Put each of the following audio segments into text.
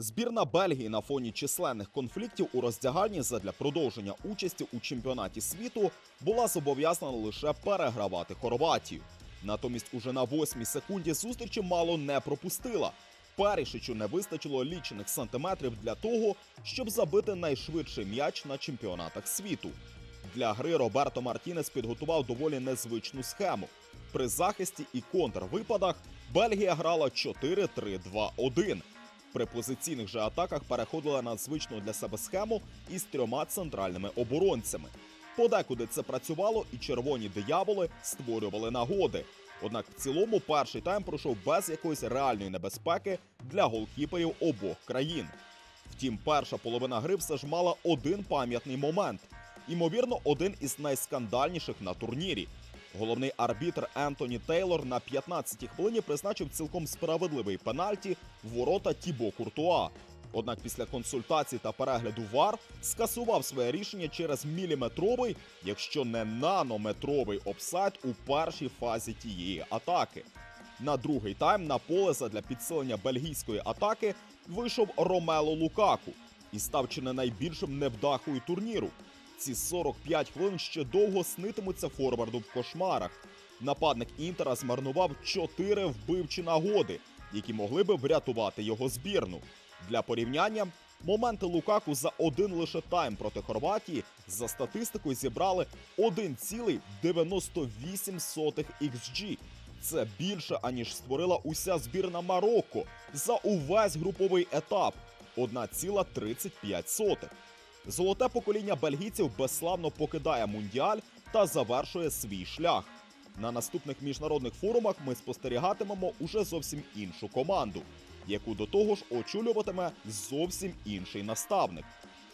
Збірна Бельгії на фоні численних конфліктів у роздягальні задля продовження участі у чемпіонаті світу була зобов'язана лише перегравати Хорватію. Натомість уже на восьмій секунді зустрічі мало не пропустила. Перішичу не вистачило лічених сантиметрів для того, щоб забити найшвидший м'яч на чемпіонатах світу. Для гри Роберто Мартінес підготував доволі незвичну схему. При захисті і контрвипадах Бельгія грала 4-3-2-1. При позиційних же атаках переходила на звичну для себе схему із трьома центральними оборонцями. Подекуди це працювало, і червоні дияволи створювали нагоди. Однак в цілому перший тайм пройшов без якоїсь реальної небезпеки для голкіперів обох країн. Втім, перша половина гри все ж мала один пам'ятний момент. Імовірно, один із найскандальніших на турнірі. Головний арбітр Ентоні Тейлор на 15-й хвилині призначив цілком справедливий пенальті в ворота Тібо Куртуа. Однак після консультацій та перегляду ВАР скасував своє рішення через міліметровий, якщо не нанометровий офсайд у першій фазі тієї атаки. На другий тайм на поле задля підсилення бельгійської атаки вийшов Ромело Лукаку і став чи не найбільшим невдахою турніру. Ці 45 хвилин ще довго снитимуться форварду в кошмарах. Нападник Інтера змарнував 4 вбивчі нагоди, які могли би врятувати його збірну. Для порівняння, моменти Лукаку за один лише тайм проти Хорватії за статистикою зібрали 1,98 XG. Це більше, аніж створила уся збірна Марокко за увесь груповий етап 1,35. Золоте покоління бельгійців безславно покидає мундіаль та завершує свій шлях. На наступних міжнародних форумах ми спостерігатимемо уже зовсім іншу команду, яку до того ж очолюватиме зовсім інший наставник.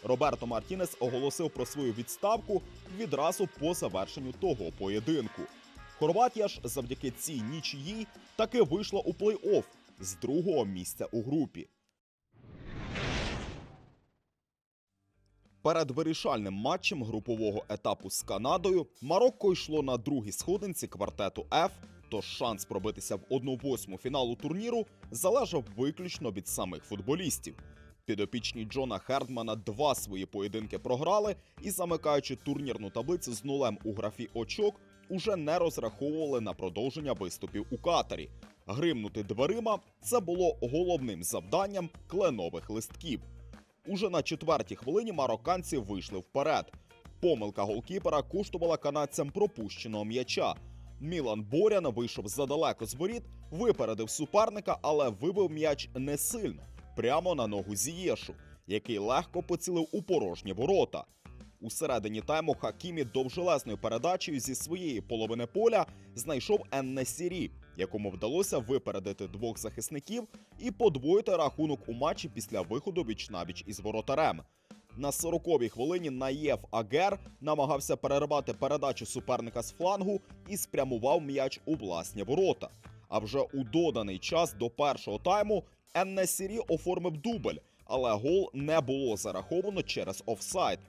Роберто Мартінес оголосив про свою відставку відразу по завершенню того поєдинку. Хорватія ж завдяки цій нічиїй таки вийшла у плей-офф з другого місця у групі. Перед вирішальним матчем групового етапу з Канадою Марокко йшло на другій сходинці квартету F, тож шанс пробитися в 1-8 фіналу турніру залежав виключно від самих футболістів. Підопічні Джона Хердмана два свої поєдинки програли і, замикаючи турнірну таблицю з нулем у графі очок, уже не розраховували на продовження виступів у Катарі. Гримнути дверима це було головним завданням кленових листків. Уже на четвертій хвилині марокканці вийшли вперед. Помилка голкіпера коштувала канадцям пропущеного м'яча. Мілан Борян вийшов задалеко з воріт, випередив суперника, але вибив м'яч не сильно, прямо на ногу Зієшу, який легко поцілив у порожні ворота. У середині тайму Хакімі довжелезною передачею зі своєї половини поля знайшов Еннесірі, якому вдалося випередити двох захисників і подвоїти рахунок у матчі після виходу віч-навіч із воротарем. На 40-й хвилині Наєв Агер намагався перервати передачу суперника з флангу і спрямував м'яч у власні ворота. А вже у доданий час до першого тайму Еннесірі оформив дубль, але гол не було зараховано через офсайд.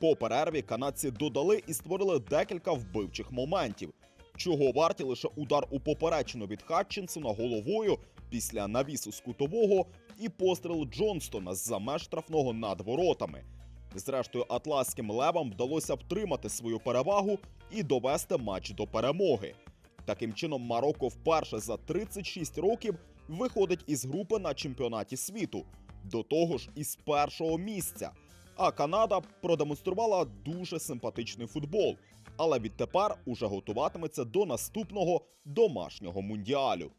По перерві канадці додали і створили декілька вбивчих моментів, чого варті лише удар у поперечину від Хатчинсона головою після навісу з кутового і постріл Джонстона з-за меж штрафного над воротами. Зрештою, атласським левам вдалося втримати свою перевагу і довести матч до перемоги. Таким чином, Марокко вперше за 36 років виходить із групи на чемпіонаті світу, до того ж із першого місця. А Канада продемонструвала дуже симпатичний футбол, але відтепер уже готуватиметься до наступного домашнього мундіалю.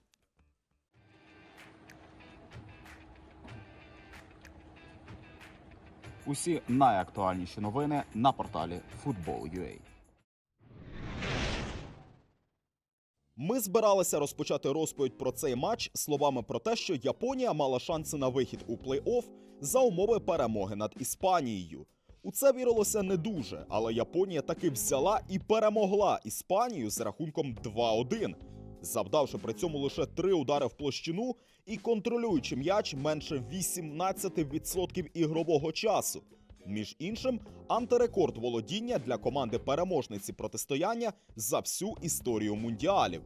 Усі найактуальніші новини на порталі Football.ua. Ми збиралися розпочати розповідь про цей матч словами про те, що Японія мала шанси на вихід у плей-офф за умови перемоги над Іспанією. У це вірилося не дуже, але Японія таки взяла і перемогла Іспанію з рахунком 2-1, завдавши при цьому лише три удари в площину і контролюючи м'яч менше 18% ігрового часу. Між іншим, антирекорд володіння для команди переможниці протистояння за всю історію мундіалів.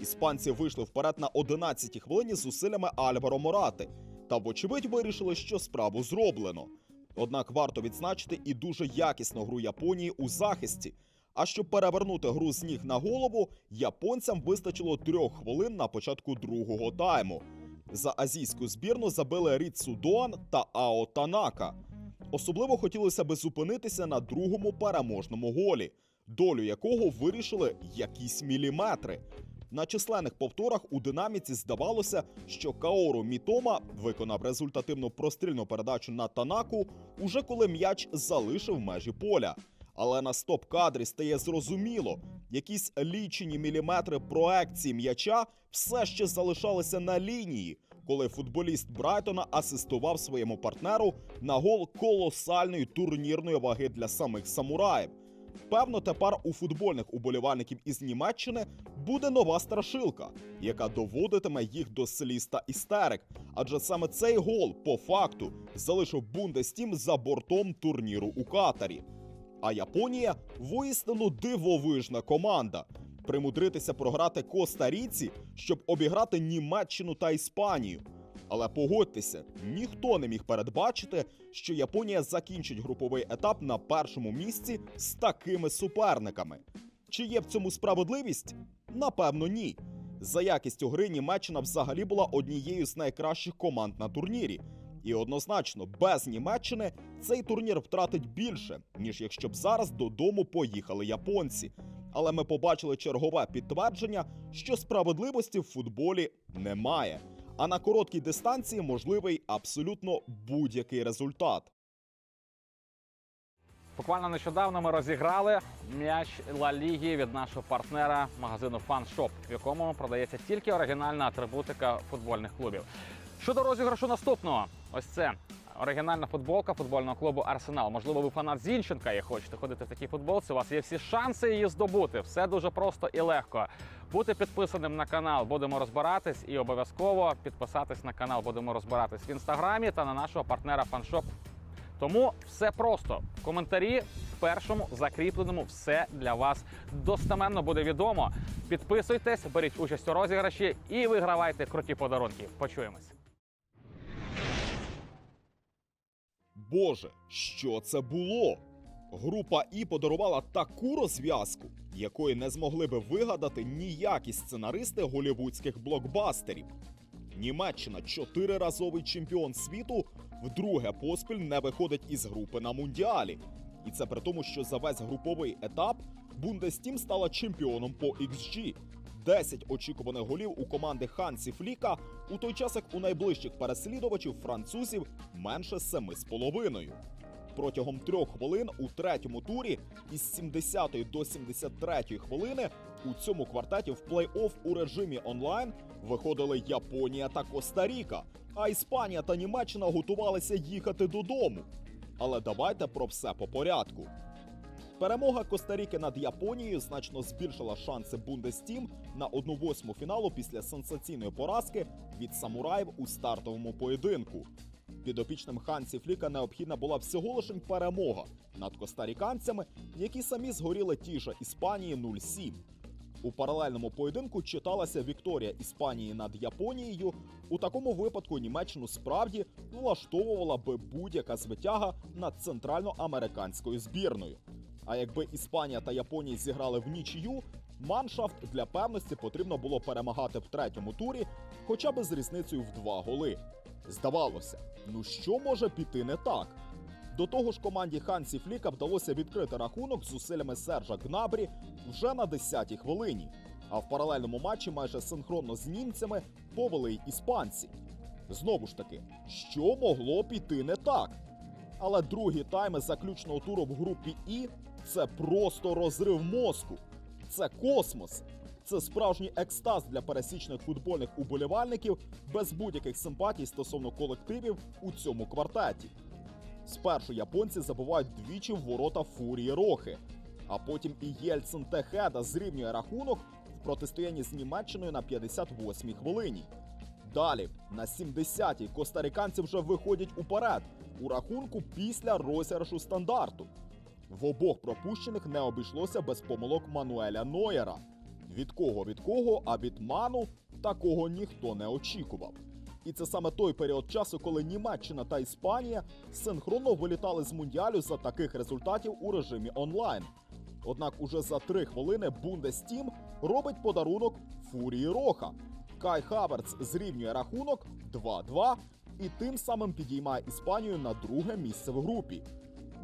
Іспанці вийшли вперед на 11-й хвилині з зусиллями Альваро Морати. та вочевидь вирішили, що справу зроблено. Однак варто відзначити і дуже якісну гру Японії у захисті. А щоб перевернути гру з ніг на голову, японцям вистачило трьох хвилин на початку другого тайму. За азійську збірну забили Ріцу Доан та Ао Танака. Особливо хотілося би зупинитися на другому переможному голі, долю якого вирішили якісь міліметри. На численних повторах у динаміці здавалося, що Каору Мітома виконав результативну прострільну передачу на Танаку, уже коли м'яч залишив межі поля. Але на стоп-кадрі стає зрозуміло, якісь лічені міліметри проекції м'яча все ще залишалися на лінії, коли футболіст Брайтона асистував своєму партнеру на гол колосальної турнірної ваги для самих самураїв. Певно, тепер у футбольних уболівальників із Німеччини буде нова страшилка, яка доводитиме їх до сліз та істерик. Адже саме цей гол по факту залишив Бундестім за бортом турніру у Катарі. А Японія воістину дивовижна команда. Примудритися програти Коста-Ріці, щоб обіграти Німеччину та Іспанію. Але погодьтеся, ніхто не міг передбачити, що Японія закінчить груповий етап на першому місці з такими суперниками. Чи є в цьому справедливість? Напевно, ні. За якістю гри Німеччина взагалі була однією з найкращих команд на турнірі. І однозначно, без Німеччини цей турнір втратить більше, ніж якщо б зараз додому поїхали японці. Але ми побачили чергове підтвердження, що справедливості в футболі немає. А на короткій дистанції можливий абсолютно будь-який результат. Буквально нещодавно ми розіграли м'яч Ла Ліги від нашого партнера магазину FanShop, в якому продається тільки оригінальна атрибутика футбольних клубів. Щодо розіграшу наступного, ось це оригінальна футболка футбольного клубу Арсенал. Можливо, ви фанат Зінченка і хочете ходити в такій футболці. У вас є всі шанси її здобути. Все дуже просто і легко. Бути підписаним на канал, будемо розбиратись, і обов'язково підписатись на канал. Будемо розбиратись в інстаграмі та на нашого партнера FanShop тому все просто. В коментарі в першому закріпленому все для вас достеменно буде відомо. Підписуйтесь, беріть участь у розіграші і вигравайте круті подарунки. Почуємось. Боже, що це було? Група І подарувала таку розв'язку, якої не змогли би вигадати ніякі сценаристи голівудських блокбастерів. Німеччина, чотириразовий чемпіон світу, вдруге поспіль не виходить із групи на мундіалі. І це при тому, що за весь груповий етап Бундестім стала чемпіоном по XG. 10 очікуваних голів у команди Хансі Фліка, у той час як у найближчих переслідувачів французів менше 7,5. Протягом трьох хвилин у третьому турі із 70 до 73 хвилини у цьому квартеті в плей-офф у режимі онлайн виходили Японія та Коста-Ріка, а Іспанія та Німеччина готувалися їхати додому. Але давайте про все по порядку. Перемога Коста-Ріки над Японією значно збільшила шанси Бундестім на 1-8 фіналу після сенсаційної поразки від самураїв у стартовому поєдинку. Підопічним Хансі Фліка необхідна була всього лише перемога над костаріканцями, які самі згоріли ті ж Іспанії 0-7. У паралельному поєдинку читалася Вікторія Іспанії над Японією. У такому випадку Німеччину справді влаштовувала би будь-яка звитяга над центральноамериканською збірною. А якби Іспанія та Японія зіграли в нічию, маншафт для певності потрібно було перемагати в третьому турі, хоча б з різницею в два голи. Здавалося, ну що може піти не так? До того ж, команді Хансі Фліка вдалося відкрити рахунок з зусиллями Сержа Гнабрі вже на 10-й хвилині. А в паралельному матчі майже синхронно з німцями повели й іспанці. Знову ж таки, що могло піти не так? Але другі тайми заключного туру в групі І це просто розрив мозку. Це космос. Це справжній екстаз для пересічних футбольних уболівальників без будь-яких симпатій стосовно колективів у цьому квартеті. Спершу японці забувають двічі в ворота фурії Рохи, а потім і Єльцин Техеда зрівнює рахунок в протистоянні з Німеччиною на 58-й хвилині. Далі, на 70-й, костариканці вже виходять уперед у рахунку після розіграшу стандарту. В обох пропущених не обійшлося без помилок Мануеля Нойера. Від кого від кого, а від ману такого ніхто не очікував. І це саме той період часу, коли Німеччина та Іспанія синхронно вилітали з мундіалю за таких результатів у режимі онлайн. Однак уже за три хвилини Бундестім робить подарунок Фурії Роха. Кай Хаверц зрівнює рахунок 2-2 і тим самим підіймає Іспанію на друге місце в групі.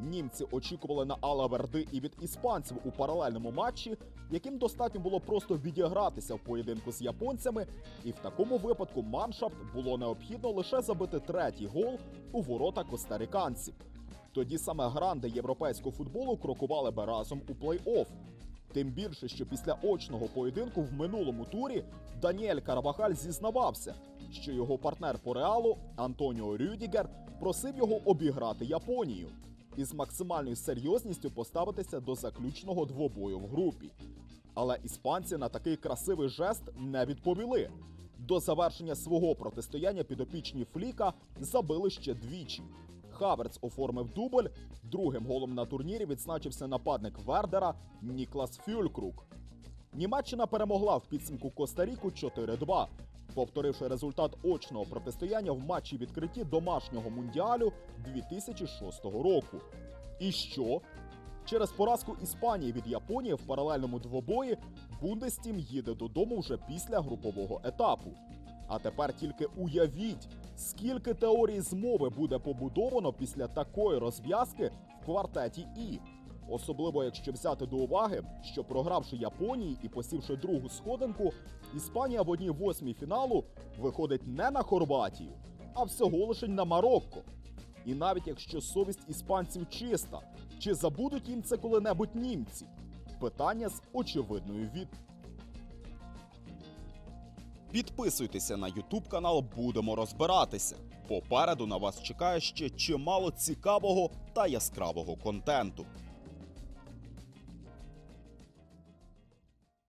Німці очікували на Алла Верди і від іспанців у паралельному матчі, яким достатньо було просто відігратися в поєдинку з японцями, і в такому випадку маншафт було необхідно лише забити третій гол у ворота костариканців. Тоді саме гранди європейського футболу крокували би разом у плей-офф. Тим більше, що після очного поєдинку в минулому турі Даніель Карабахаль зізнавався, що його партнер по реалу Антоніо Рюдігер просив його обіграти Японію і з максимальною серйозністю поставитися до заключного двобою в групі. Але іспанці на такий красивий жест не відповіли. До завершення свого протистояння підопічні Фліка забили ще двічі. Хаверц оформив дубль. Другим голом на турнірі відзначився нападник Вердера Ніклас Фюлькрук. Німеччина перемогла в підсумку Коста-Ріку 4-2, повторивши результат очного протистояння в матчі відкритті домашнього мундіалю 2006 року. І що? Через поразку Іспанії від Японії в паралельному двобої Бундестім їде додому вже після групового етапу. А тепер тільки уявіть, скільки теорій змови буде побудовано після такої розв'язки в квартеті І. Особливо якщо взяти до уваги, що програвши Японії і посівши другу сходинку, Іспанія в одній восьмій фіналу виходить не на Хорватію, а всього лише на Марокко. І навіть якщо совість іспанців чиста, чи забудуть їм це коли-небудь німці? Питання з очевидною від. Підписуйтеся на Ютуб канал, будемо розбиратися. Попереду на вас чекає ще чимало цікавого та яскравого контенту.